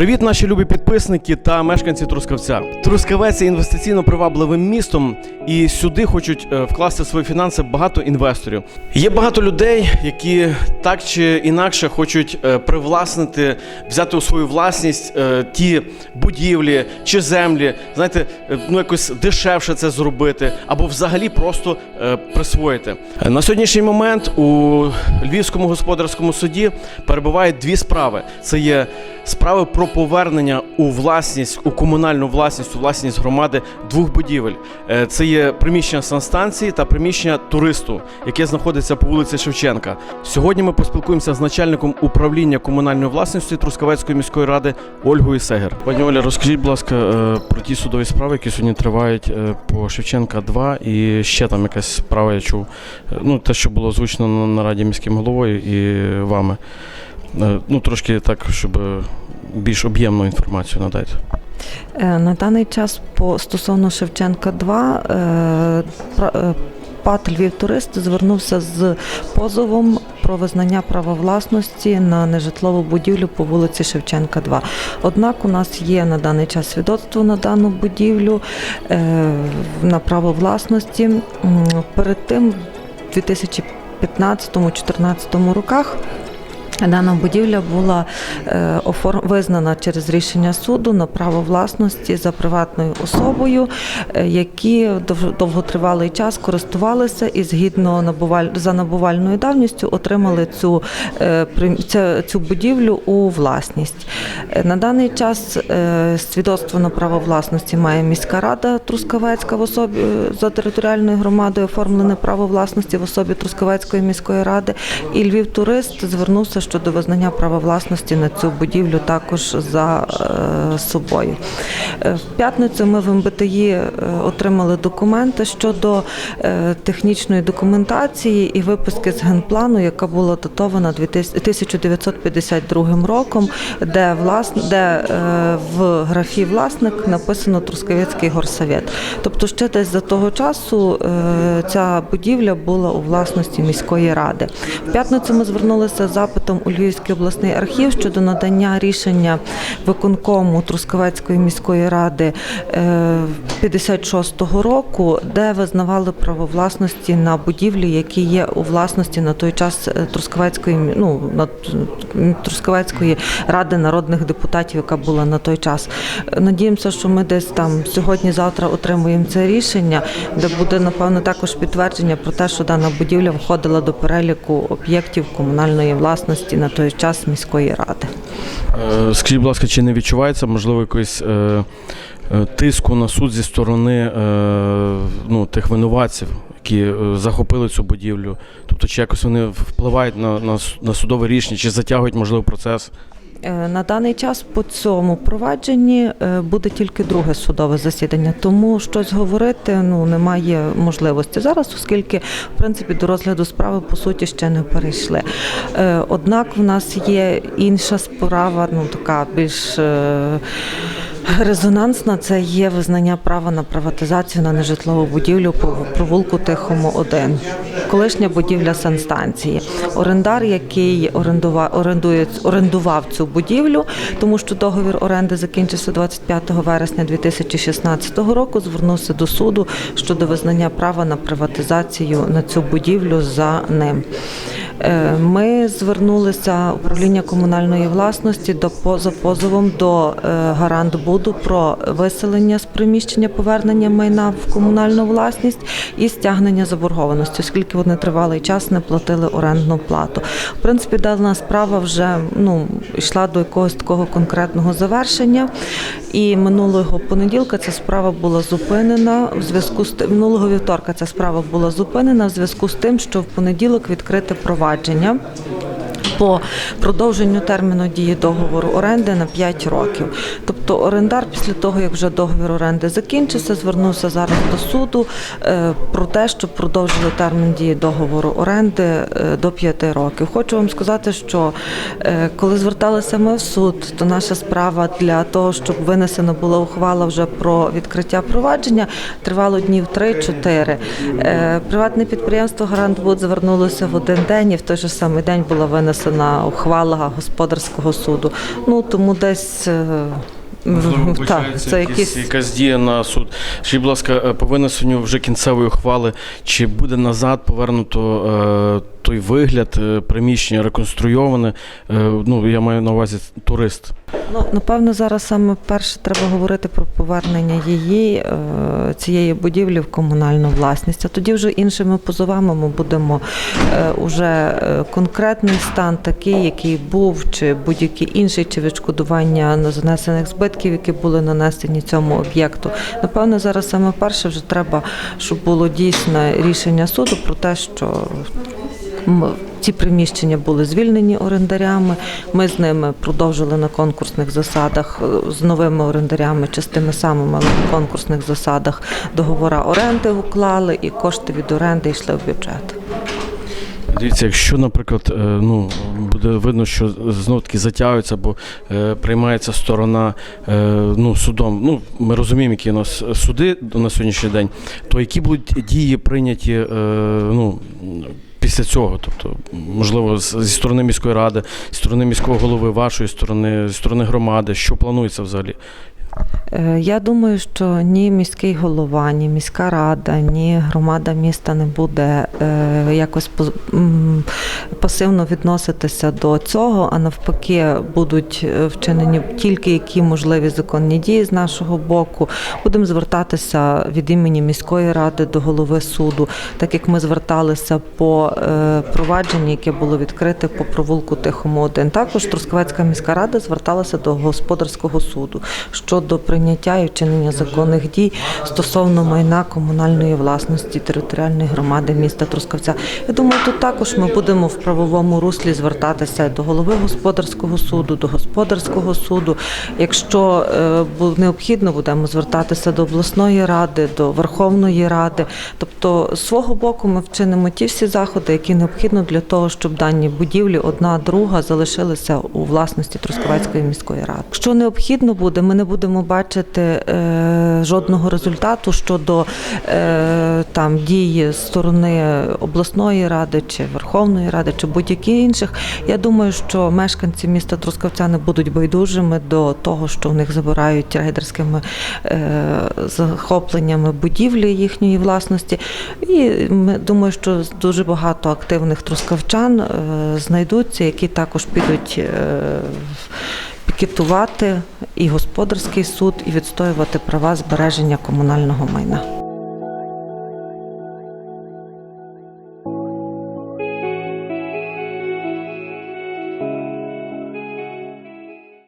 Привіт, наші любі підписники та мешканці Трускавця. Трускавець є інвестиційно привабливим містом, і сюди хочуть е, вкласти свої фінанси багато інвесторів. Є багато людей, які так чи інакше хочуть е, привласнити, взяти у свою власність е, ті будівлі чи землі, знаєте, ну якось дешевше це зробити, або взагалі просто присвоїти. На сьогоднішній момент у Львівському господарському суді перебувають дві справи: це є справи про повернення у власність, у комунальну власність, у власність громади двох будівель. Е, Це є приміщення санстанції та приміщення туристу, яке знаходиться по вулиці Шевченка. Сьогодні ми поспілкуємося з начальником управління комунальної власності Трускавецької міської ради Ольгою Сегер. Пані Оля, розкажіть, будь ласка, е, про ті судові справи, які сьогодні тривають е, по Шевченка 2 і ще там якась справа, я чув. Ну, те, що було озвучено на нараді міським головою і вами. Е, Ну, трошки так, щоб е, більш об'ємну інформацію надати. Е, На даний час по стосовно Шевченка 2 е, е, ПАТ Львів турист звернувся з позовом про визнання права власності на нежитлову будівлю по вулиці Шевченка 2. Однак у нас є на даний час свідоцтво на дану будівлю на право власності. Перед тим, в 2015-2014 роках. Дана будівля була е, визнана через рішення суду на право власності за приватною особою, е, які дов- довготривалий час користувалися і згідно набуваль... за набувальною давністю отримали цю, е, цю будівлю у власність. На даний час свідоцтво на право власності має міська рада Трускавецька в особі за територіальною громадою оформлене право власності в особі Трускавецької міської ради. І Львів турист звернувся щодо визнання права власності на цю будівлю також за е, собою. Е, В п'ятницю ми в МБТІ е, отримали документи щодо технічної документації і виписки з генплану, яка була датована 1952 роком, де власне де в графі власник написано Трускавецький горсовет. Тобто ще десь за того часу ця будівля була у власності міської ради. В п'ятницю ми звернулися з запитом у Львівський обласний архів щодо надання рішення виконкому Трускавецької міської ради е, 56-го року, де визнавали право власності на будівлі, які є у власності на той час е, Трускавецької ну, Трускавецької ради народних депутатів, яка була на той час. Е, Надіємося, що ми десь там сьогодні-завтра отримуємо це рішення, де буде напевно також підтвердження про те, що дана будівля входила до переліку об'єктів комунальної власності на той час міської ради. Е, Скажіть, будь ласка, чи не відчувається можливо якоїсь е, е, тиску на суд зі сторони ну, тих винуватців, які захопили цю будівлю? Тобто, чи якось вони впливають на, на, на судове рішення, чи затягують можливо процес? Е, На даний час по цьому провадженні е, буде тільки друге судове засідання, тому щось говорити ну немає можливості зараз, оскільки в принципі до розгляду справи по суті ще не перейшли. Е, Однак в нас є інша справа, ну така більш. Резонансна це є визнання права на приватизацію на нежитлову будівлю по провулку Тихому 1. Колишня будівля санстанції. Орендар, який орендував, орендує, орендував цю будівлю, тому що договір оренди закінчився 25 вересня 2016 року, звернувся до суду щодо визнання права на приватизацію на цю будівлю за ним. Е, Ми звернулися управління комунальної власності до по- за позовом до е, гарант Буду про виселення з приміщення, повернення майна в комунальну власність і стягнення заборгованості, оскільки вони тривалий час не платили орендну плату. В принципі, дана справа вже ну йшла до якогось такого конкретного завершення. І минулого понеділка ця справа була зупинена в зв'язку з минулого вівторка ця справа була зупинена в зв'язку з тим, що в понеділок відкрите провадження. По продовженню терміну дії договору оренди на 5 років. Тобто орендар після того, як вже договір оренди закінчився, звернувся зараз до суду е, про те, щоб продовжили термін дії договору оренди е, до 5 років. Хочу вам сказати, що е, коли зверталися ми в суд, то наша справа для того, щоб винесена була ухвала вже про відкриття провадження, тривало днів 3-4. Е, Приватне підприємство Гарант Буд звернулося в один день, і в той же самий день була винесена винесена ухвала господарського суду. Ну тому десь. е, Можливо, так, це якісь, якісь якась дія на суд. Чи, будь ласка, е, по винесенню вже кінцевої ухвали, чи буде назад повернуто е, той вигляд, е, приміщення реконструйоване? Е, ну, я маю на увазі турист. Ну, напевно, зараз саме перше треба говорити про повернення її е, цієї будівлі в комунальну власність. А тоді вже іншими позовами ми будемо е, уже е, конкретний стан такий, який був, чи будь-який інший, чи відшкодування на занесених збитків, які були нанесені цьому об'єкту. Напевно, зараз саме перше вже треба, щоб було дійсне рішення суду про те, що Ці приміщення були звільнені орендарями. Ми з ними продовжили на конкурсних засадах е, з новими орендарями чи з тими самими, але на конкурсних засадах договора оренди уклали, і кошти від оренди йшли в бюджет. Дивіться, якщо, наприклад, е, ну буде видно, що знов таки затягується або е, приймається сторона ну, судом. Ну, ми розуміємо, які у нас суди на сьогоднішній день, то які будуть дії прийняті ну, після цього? Тобто, можливо, зі сторони міської ради, зі сторони міського голови, вашої сторони, зі сторони громади, що планується взагалі? Е, Я думаю, що ні міський голова, ні міська рада, ні громада міста не буде е, якось пасивно відноситися до цього, а навпаки, будуть е, вчинені тільки які можливі законні дії з нашого боку. Будемо звертатися від імені міської ради до голови суду, так як ми зверталися по провадженню, яке було відкрите по провулку Тихому 1. Також Трускавецька міська рада зверталася до господарського суду щодо прийняття і вчинення законних дій стосовно майна комунальної власності територіальної громади міста Трускавця. Я думаю, тут також ми будемо в правовому руслі звертатися до голови господарського суду, до господарського суду. Якщо е, необхідно, будемо звертатися до обласної ради, до Верховної Ради. Тобто, з свого боку, ми вчинимо ті всі заходи, які необхідно для того, щоб дані будівлі одна друга залишилися у власності Трускавецької міської ради. Що необхідно буде, ми не будемо бачити е, жодного результату щодо е, там дії сторони обласної ради чи Верховної Ради, чи будь-яких інших. Я думаю, що мешканці міста Трускавця не будуть байдужими до того, що в них забирають рейдерськими е, захопленнями будівлі їхньої власності. І думаю, що дуже багато активних трускавчан знайдуться, які також підуть. е, пікетувати і господарський суд, і відстоювати права збереження комунального майна.